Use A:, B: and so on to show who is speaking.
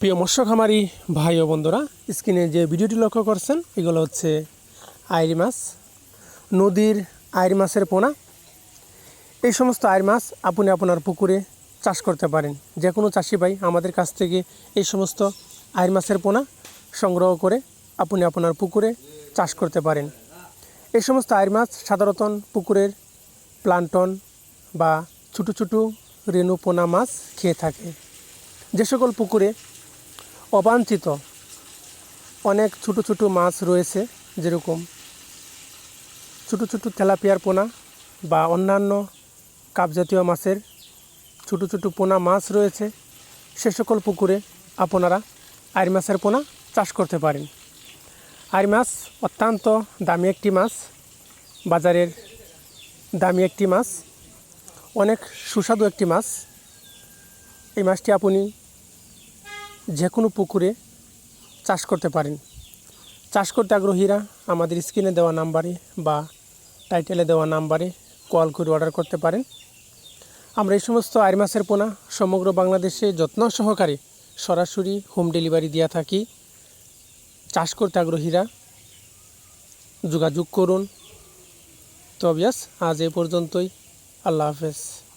A: প্রিয় মৎস্য খামারি ভাই ও বন্ধুরা, স্ক্রিনে যে ভিডিওটি লক্ষ্য করছেন, এগুলো হচ্ছে আইরি মাছ, নদীর আইরি মাছের পোনা। এই সমস্ত আইর মাছ আপনি আপনার পুকুরে চাষ করতে পারেন। যে কোনো চাষি ভাই আমাদের কাছ থেকে এই সমস্ত আইর মাছের পোনা সংগ্রহ করে আপনি আপনার পুকুরে চাষ করতে পারেন। এই সমস্ত আইর মাছ সাধারণত পুকুরের প্লান্টন বা ছোটো ছোটো রেণু পোনা মাছ খেয়ে থাকে। যে সকল পুকুরে অবাঞ্ছিত। অনেক ছোটো ছোটো মাছ রয়েছে যেরকম ছোটো ছোটো তেলাপিয়ার পোনা বা অন্যান্য কাপ জাতীয় মাছের ছোটো ছোটো পোনা মাছ রয়েছে। সে সকল পুকুরে আপনারা আইর মাছের পোনা চাষ করতে পারেন। আইর মাছ অত্যন্ত দামি একটি মাছ, বাজারের দামি একটি মাছ, অনেক সুস্বাদু একটি মাছ। এই মাছটি আপনি যে কোনো পুকুরে চাষ করতে পারেন। চাষ করতে আগ্রহীরা আমাদের স্ক্রিনে দেওয়া নাম্বারে বা টাইটেলে দেওয়া নাম্বারে কল করে অর্ডার করতে পারেন। আমরা এই সমস্ত আইর মাছের পোনা সমগ্র বাংলাদেশে যত্ন সহকারে সরাসরি হোম ডেলিভারি দেওয়া থাকি। চাষ করতে আগ্রহীরা যোগাযোগ করুন। তো অবিয়াস, আজ এ পর্যন্তই। আল্লাহ হাফেজ।